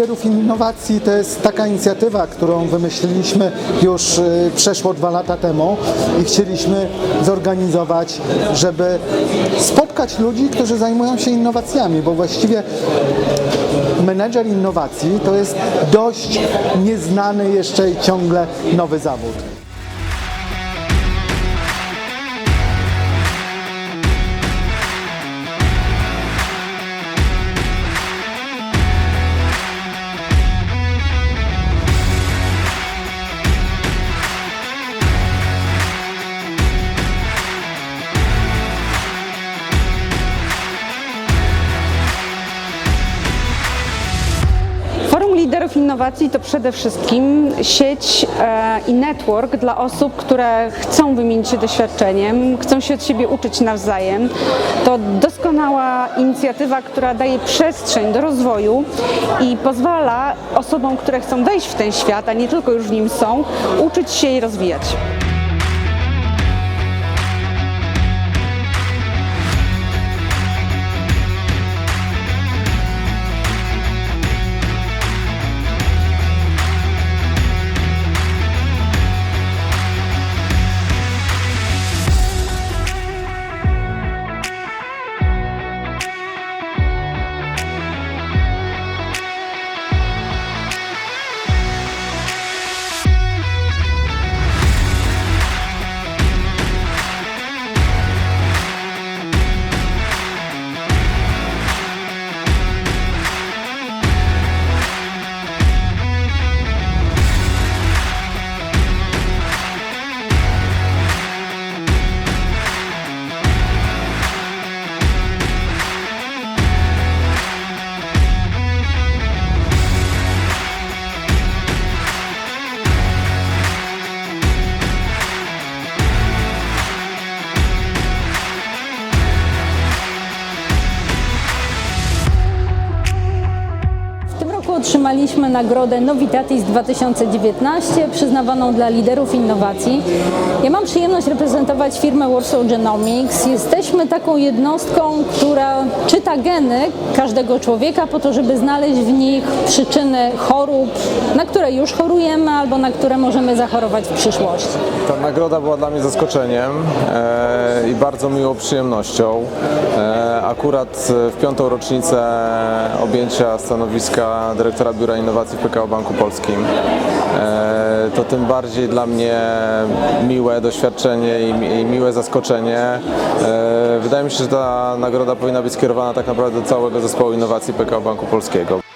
Liderów Innowacji to jest taka inicjatywa, którą wymyśliliśmy już y, przeszło dwa lata temu i chcieliśmy zorganizować, żeby spotkać ludzi, którzy zajmują się innowacjami, bo właściwie menedżer innowacji to jest dość nieznany jeszcze i ciągle nowy zawód. Innowacji to przede wszystkim sieć e, i network dla osób, które chcą wymienić się doświadczeniem, chcą się od siebie uczyć nawzajem. To doskonała inicjatywa, która daje przestrzeń do rozwoju i pozwala osobom, które chcą wejść w ten świat, a nie tylko już w nim są, uczyć się i rozwijać. Otrzymaliśmy nagrodę Novitatis 2019 przyznawaną dla liderów innowacji. Ja mam przyjemność reprezentować firmę Warsaw Genomics. Jesteśmy taką jednostką, która czyta geny każdego człowieka po to, żeby znaleźć w nich przyczyny chorób, na które już chorujemy albo na które możemy zachorować w przyszłości. Ta nagroda była dla mnie zaskoczeniem e, i bardzo miłą przyjemnością. E, akurat w piątą rocznicę objęcia stanowiska dyrektora Biura Innowacji w PKO Banku Polskim e, to tym bardziej dla mnie miłe doświadczenie i miłe zaskoczenie. E, wydaje mi się, że ta nagroda powinna być skierowana tak naprawdę do całego zespołu innowacji PKO Banku Polskiego.